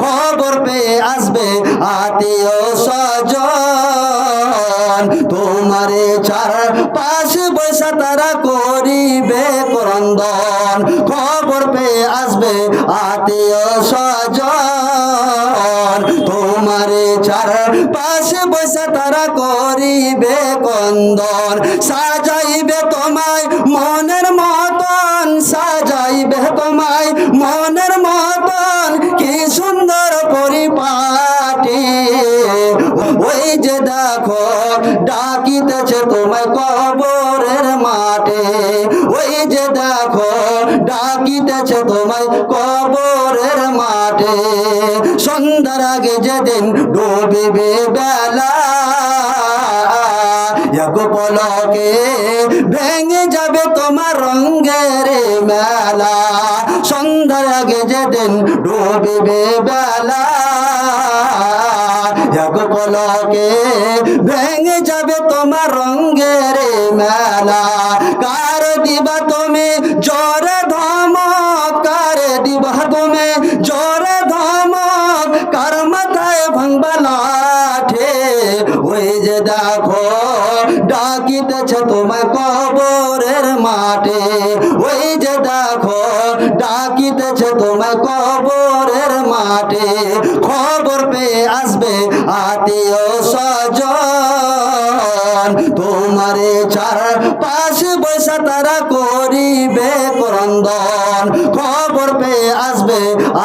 খবর পেয়ে আসবে আত্মীয় স্বজন। তোমারে চার পাশে বৈশা তারা করিবে করন্দন। খবর পেয়ে আসবে আত্মীয় স্বজন। তোমারে চার পাশে বৈশা তারা করিবে কন্দন সাজাইবে তোমায় মনের মতন, সাজাইবে তোমায় মনের যে দেখো, ডাকিতেছে তোমায় কবরের মাঠে। ওই যে দেখো, ডাকিতেছে তোমায় কবরের মাঠে। সন্ধ্যার আগে যেদিন ডুবিবে বেলা পলকে ভেঙে যাবে তোমার রঙ্গের মেলা। সন্ধ্যার আগে যেদিন ডুবিবে বেলা পলকে ভেঙে যাবে তোমার রঙ্গের মেলা। কার দিবা তুমি? জোরে ধমক। কার দিবা তুমি? জোরে ধমক। কার মাথায় ভাঙবা লাঠে? ওই যে দেখো, ডাকিতেছে তোমায় কবরের মাঠে। ওই যে দেখো, ডাকিতেছে তোমায় কবরের মাঠে। খবর পেয়ে আসবে আত্মীয় স্বজন। তোমারে চার পাশে বৈশা তারা করিবে করন্দন খবর পেয়ে আসবে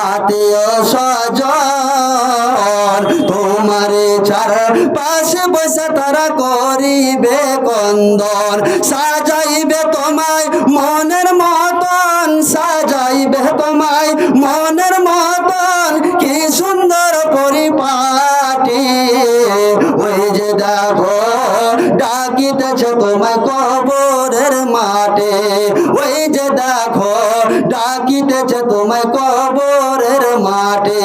আত্মীয় স্বজন। তোমারে চার পাশে বৈশা তারা করিবে কন্দন সাজাইবে তোমায় মনের যে ডাকিতেছে তোমায় কবরের মাঠে। ওই যে দেখো, ডাকিতেছে তোমায় কবরের মাঠে।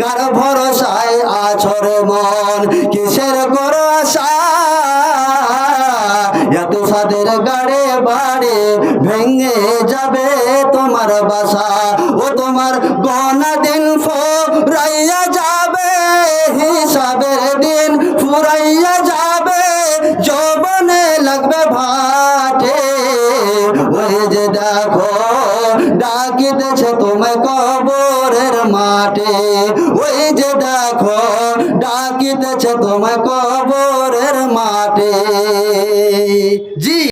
কার ভরসায় আছর মন? কিসের করো আশা এত সাদের গাড়ে বাড়ে, ভেঙে যাবে তোমার বাসা। ফুরাইয়া যাবে, যৌবনে লাগবে ভাটে। ওই যে দেখো ডাকিতেছে তোমায় কবরের মাঠে। ওই যে দেখো ডাকিতেছে তোমায় কবরের মাঠে। জি।